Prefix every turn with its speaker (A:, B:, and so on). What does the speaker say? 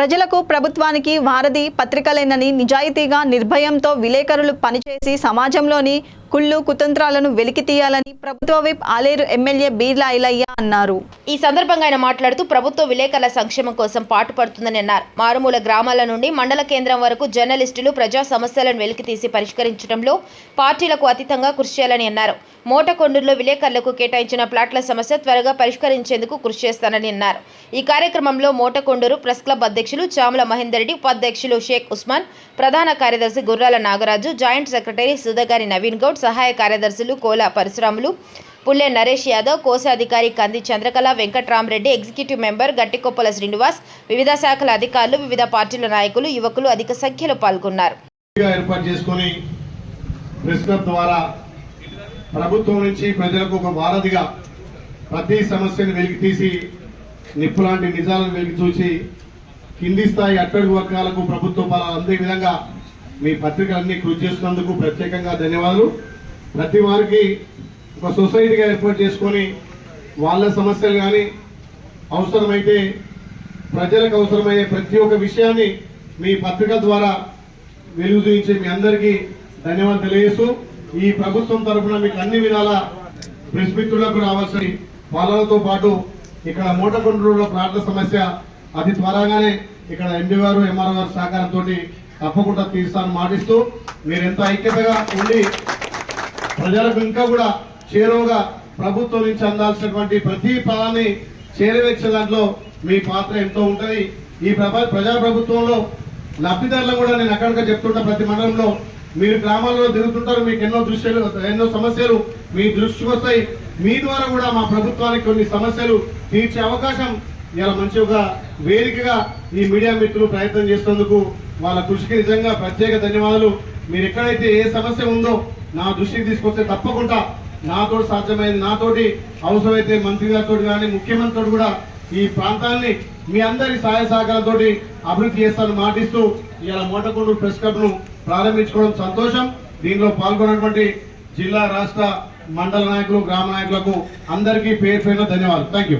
A: ప్రజలకు ప్రభుత్వానికి వారధి పత్రికలేనని నిజాయితీగా నిర్భయంతో విలేకరులు పనిచేసి సమాజంలోని కుళ్ళు కుతంత్రాలను వెలికి తీయాలని ప్రభుత్వ విప్ ఆలేరు ఎమ్మెల్యే బీర్లా ఐలయ్య అన్నారు.
B: ఈ సందర్భంగా ఆయన మాట్లాడుతూ ప్రభుత్వ విలేకరుల సంక్షేమం కోసం పాటుపడుతుందని అన్నారు. మారుమూల గ్రామాల నుండి మండల కేంద్రం వరకు జర్నలిస్టులు ప్రజా సమస్యలను వెలికితీసి పరిష్కరించడంలో పార్టీలకు అతీతంగా కృషి చేయాలని అన్నారు. మోటకొండూరులో విలేకరులకు కేటాయించిన ప్లాట్ల సమస్య త్వరగా పరిష్కరించేందుకు కృషి చేస్తానని అన్నారు. ఈ కార్యక్రమంలో మోటకొండూరు ప్రెస్ క్లబ్ అధ్యక్షులు చామల మహేందర్ రెడ్డి ఉపాధ్యక్షులు షేక్ ఉస్మాన్ ప్రధాన కార్యదర్శి గుర్రాల నాగరాజు జాయింట్ సెక్రటరీ సుధగారి నవీన్ గౌడ్ సహాయ కార్యదర్శులు కోల పరశురాములు పుల్లె నరేష్ యాదవ్ కోశాధికారి కంది చంద్రకళ వెంకట్రామరెడ్డి ఎగ్జిక్యూటివ్ మెంబర్ గట్టికొప్పల శ్రీనివాస్ వివిధ శాఖల అధికారులు వివిధ పార్టీల నాయకులు యువకులు అధిక సంఖ్యలో పాల్గొన్నారు.
C: ఏర్పాటు చేసుకొని ప్రెస్ క్లబ్ ద్వారా ప్రభుత్వం నుంచి ప్రజలకు ఒక వారధిగా ప్రతి సమస్యను వెలికి తీసి నిప్పు లాంటి నిజాలను వెలికి చూసి కింది స్థాయి అట్టడుగు వర్గాలకు ప్రభుత్వ బలాలు అందే విధంగా మీ పత్రికలన్నీ కృషి చేస్తున్నందుకు ప్రత్యేకంగా ధన్యవాదాలు. ప్రతి వారికి ఒక సొసైటీగా ఏర్పాటు చేసుకొని వాళ్ళ సమస్యలు కానీ అవసరమైతే ప్రజలకు అవసరమయ్యే ప్రతి ఒక్క విషయాన్ని మీ పత్రిక ద్వారా వెలుగు చూపించే మీ అందరికీ ధన్యవాదాలు తెలియజేస్తూ ఈ ప్రభుత్వం తరఫున మీకు అన్ని విధాల ప్రెస్ మిత్రులకు రావాల్సిన పాలనతో పాటు ఇక్కడ మూటకొండూరులో ప్లాట్ల సమస్య అతి త్వరగానే ఇక్కడ ఎండి గారు ఎంఆర్ఓ గారు సహకారంతో తప్పకుండా తీరుస్తాను మాటిస్తూ మీరు ఎంత ఐక్యతగా ఉండి ప్రజలకు ఇంకా కూడా చేరువగా ప్రభుత్వం నుంచి అందాల్సినటువంటి ప్రతి పదాన్ని చేరవేర్చే దాంట్లో మీ పాత్ర ఎంతో ఉంటుంది. ఈ ప్రజా ప్రభుత్వంలో లబ్ధిదారులు కూడా నేను అక్కడికి చెప్తుంటా ప్రతి మండలంలో. మీరు గ్రామాల్లో తిరుగుతుంటారు మీకు ఎన్నో దృశ్యాలు ఎన్నో సమస్యలు మీ దృష్టికి వస్తాయి. మీ ద్వారా కూడా మా ప్రభుత్వానికి కొన్ని సమస్యలు తీర్చే అవకాశం ఇలా మంచి ఒక వేదికగా ఈ మీడియా మిత్రులు ప్రయత్నం చేసినందుకు వాళ్ళ కృషికి నిజంగా ప్రత్యేక ధన్యవాదాలు. మీరు ఎక్కడైతే ఏ సమస్య ఉందో నా దృష్టికి తీసుకొస్తే తప్పకుండా నాతో సాధ్యమైంది. నాతోటి అవసరమైతే మంత్రి గారితో కానీ ముఖ్యమంత్రితో కూడా ఈ ప్రాంతాన్ని మీ అందరి సహాయ సహకారంతో అభివృద్ధి చేస్తానని మాటిస్తూ ఇలా మోటకొండూరు ప్రెస్ క్లబ్ను ప్రారంభించుకోవడం సంతోషం. దీనిలో పాల్గొన్నటువంటి జిల్లా రాష్ట్ర మండల నాయకులు గ్రామ నాయకులకు అందరికీ పేరు పేరున ధన్యవాదాలు. Thank you